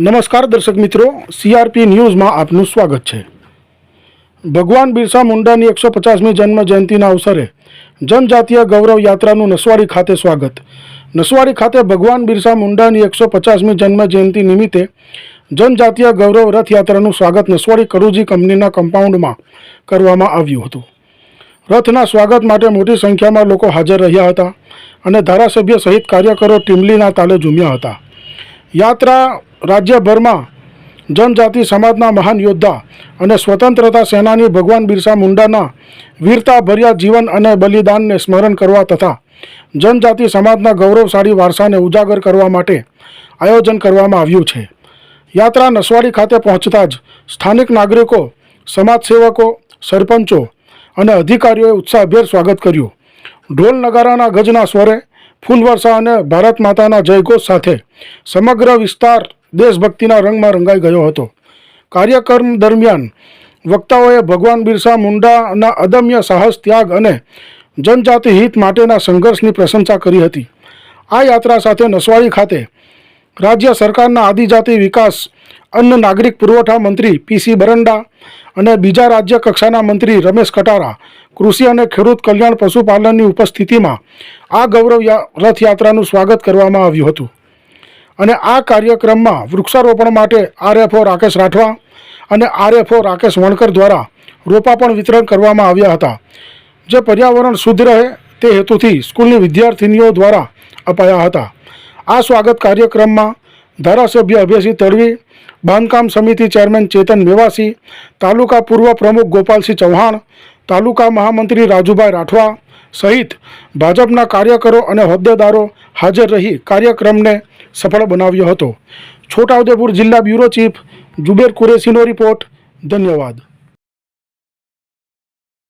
નમસ્કાર દર્શક મિત્રો સીઆરપી ન્યૂઝમાં આપનું સ્વાગત છે. ભગવાન બિરસા મુંડાની એકસો પચાસમી જન્મ જયંતિના અવસરે જનજાતીય ગૌરવ યાત્રાનું નસવાડી ખાતે સ્વાગત. નસવાડી ખાતે ભગવાન બિરસા મુંડાની એકસો પચાસમી જન્મ જયંતિ નિમિત્તે જનજાતીય ગૌરવ રથયાત્રાનું સ્વાગત નસવાડી કરુજી કંપનીના કમ્પાઉન્ડમાં કરવામાં આવ્યું હતું. રથના સ્વાગત માટે મોટી સંખ્યામાં લોકો હાજર રહ્યા હતા અને ધારાસભ્ય સહિત કાર્યકરો ટીમલીના તાલે ઝૂમ્યા હતા. યાત્રા રાજ્યભરમાં જનજાતિ સમાજના મહાન યોદ્ધા અને સ્વતંત્રતા સેનાની ભગવાન બિરસા મુંડાના વીરતાભર્યા જીવન અને બલિદાનને સ્મરણ કરવા તથા જનજાતિ સમાજના ગૌરવશાળી વારસાને ઉજાગર કરવા માટે આયોજન કરવામાં આવ્યું છે. યાત્રા નસવાડી ખાતે પહોંચતા જ સ્થાનિક નાગરિકો, સમાજસેવકો, સરપંચો અને અધિકારીઓએ ઉત્સાહભેર સ્વાગત કર્યું. ઢોલ નગારાના ગજના સ્વરે ફૂલવર્ષા અને ભારત માતાના જયઘોષ સાથે સમગ્ર વિસ્તાર દેશભક્તિના રંગમાં રંગાઈ ગયો હતો. કાર્યક્રમ દરમિયાન વક્તાઓએ ભગવાન બિરસા મુંડાના અદમ્ય સાહસ, ત્યાગ અને જનજાતિ હિત માટેના સંઘર્ષની પ્રશંસા કરી હતી. આ યાત્રા સાથે નસવાડી ખાતે રાજ્ય સરકારના આદિજાતિ વિકાસ, અન્ન નાગરિક પુરવઠા મંત્રી પીસી બરંડા અને બીજા રાજ્ય કક્ષાના મંત્રી રમેશ કટારા, કૃષિ અને ખેડૂત કલ્યાણ પશુપાલનની ઉપસ્થિતિમાં આ ગૌરવ રથયાત્રાનું સ્વાગત કરવામાં આવ્યું હતું. અને આ કાર્યક્રમમાં વૃક્ષારોપણ માટે આરએફઓ રાકેશ રાઠવા અને આરએફઓ રાકેશ વણકર દ્વારા રોપા પણ વિતરણ કરવામાં આવ્યા હતા. જે પર્યાવરણ શુદ્ધ રહે તે હેતુથી સ્કૂલની વિદ્યાર્થિનીઓ દ્વારા અપાયા હતા. આ સ્વાગત કાર્યક્રમમાં ધારાસભ્ય અભયસિંહ તડવી, બાંધકામ સમિતિ ચેરમેન ચેતન મેવાસી તાલુકા પૂર્વ પ્રમુખ ગોપાલસિંહ ચૌહાણ, તાલુકા મહામંત્રી રાજુભાઈ રાઠવા સહિત ભાજપના કાર્યકરો અને હોદ્દેદારો હાજર રહી કાર્યક્રમને સફળ બનાવ્યો હતો. છોટાઉદેપુર જિલ્લા બ્યુરો ચીફ જુબેર કુરેશીનો રિપોર્ટ. ધન્યવાદ.